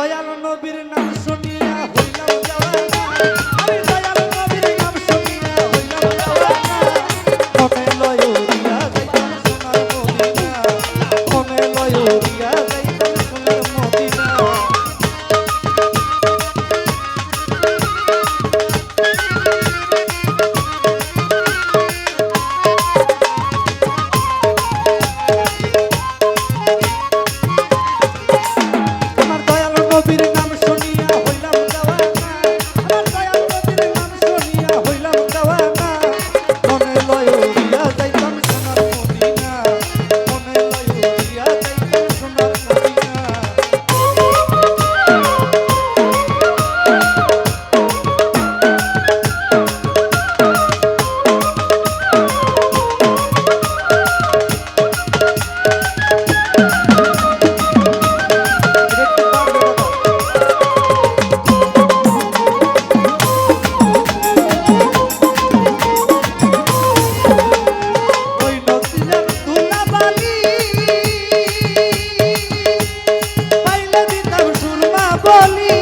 দয়াল নবীর নাম শুনিয়া বলি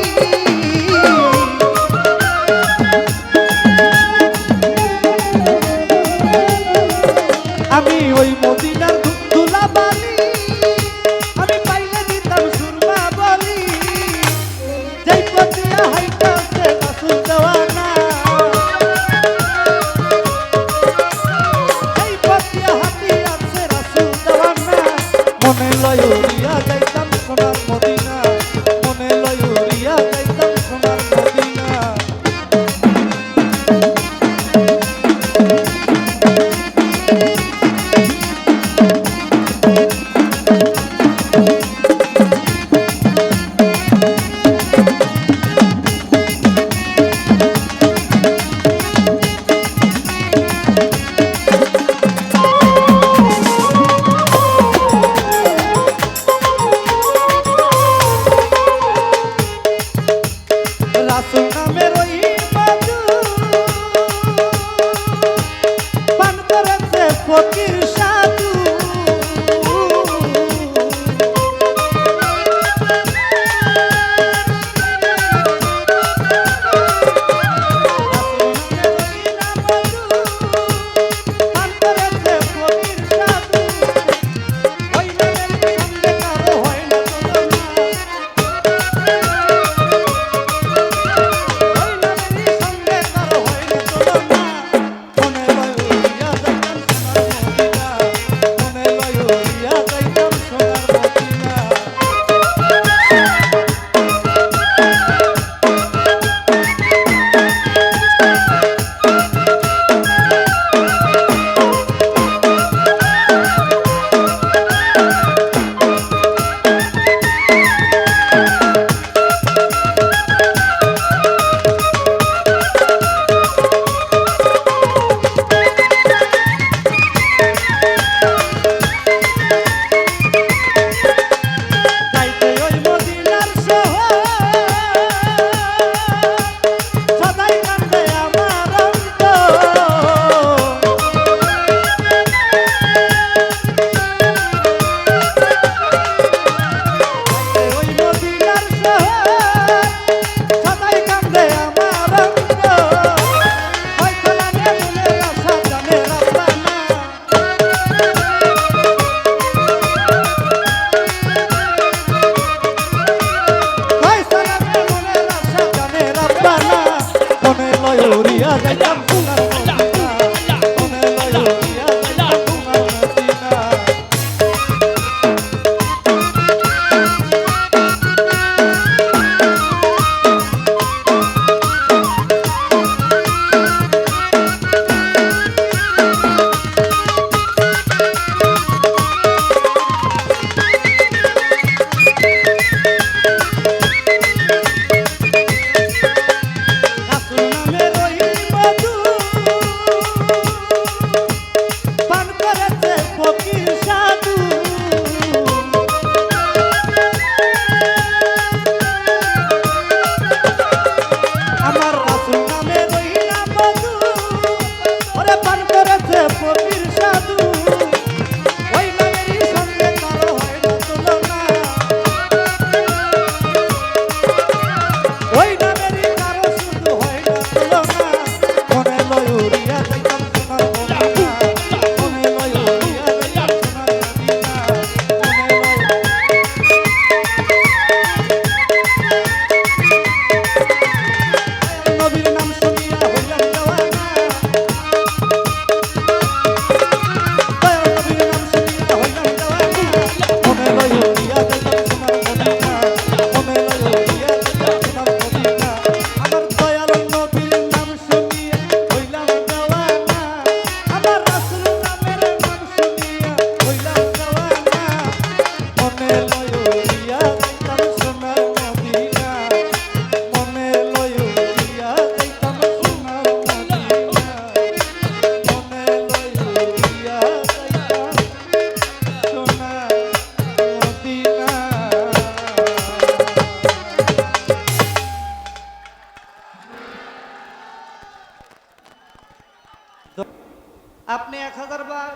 এক হাজার বার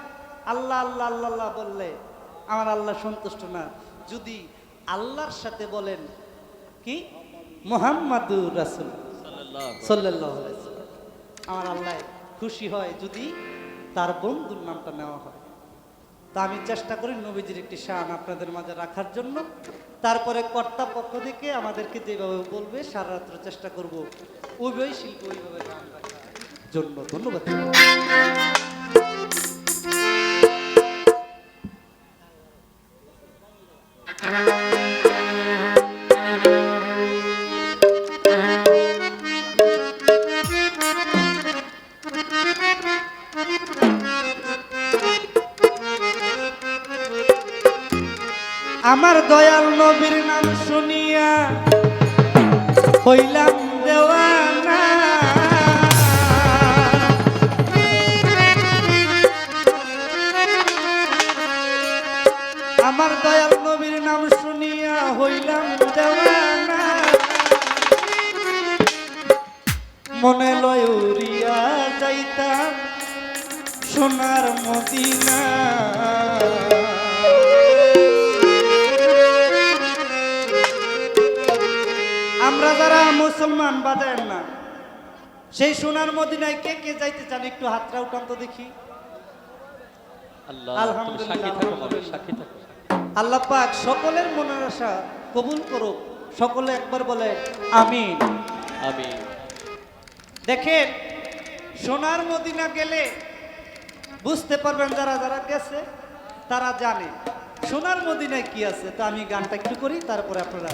আল্লাহ আল্লাহ আল্লাহ আল্লাহ বললে আমার আল্লাহ সন্তুষ্ট না। যদি আল্লাহর সাথে বলেন কি? মোহাম্মদুর রাসুল। সাল্লাল্লাহু আলাইহি ওয়াসাল্লাম। আমার আল্লাহ খুশি হয় যদি তার বন্ধুর নামটা নেওয়া হয়। তা আমি চেষ্টা করি নবীজির একটি শান আপনাদের মাঝে রাখার জন্য। তারপরে কর্তা পক্ষ থেকে আমাদেরকে যেভাবে বলবে সারা রাত্র চেষ্টা করব ওইভাবেই শিল্প ওইভাবে রাখার জন্য। ধন্যবাদ। আমার দয়াল নবীর নাম শুনিয়া হইলাম দেওয়ানা। আমার দয়াল নবীর নাম শুনিয়া হইলাম দেওয়ানা। মনে লয় উড়িয়া যাইতাম সোনার মদিনা। আমরা যারা মুসলমান বাজার না। সেই সোনার মদিনায় কে কে যাইতে চান একটু হাতটা উঠান তো দেখি। আল্লাহ পাক সকলের মনের আশা কবুল করুক। সকলে একবার বলে আমিন। আমি দেখেন সোনার মদিনা গেলে বুঝতে পারবেন যারা যারা গেছে তারা জানে। সোনার মদিনায় কি আছে তা আমি গানটা একটু করি তারপরে আপনারা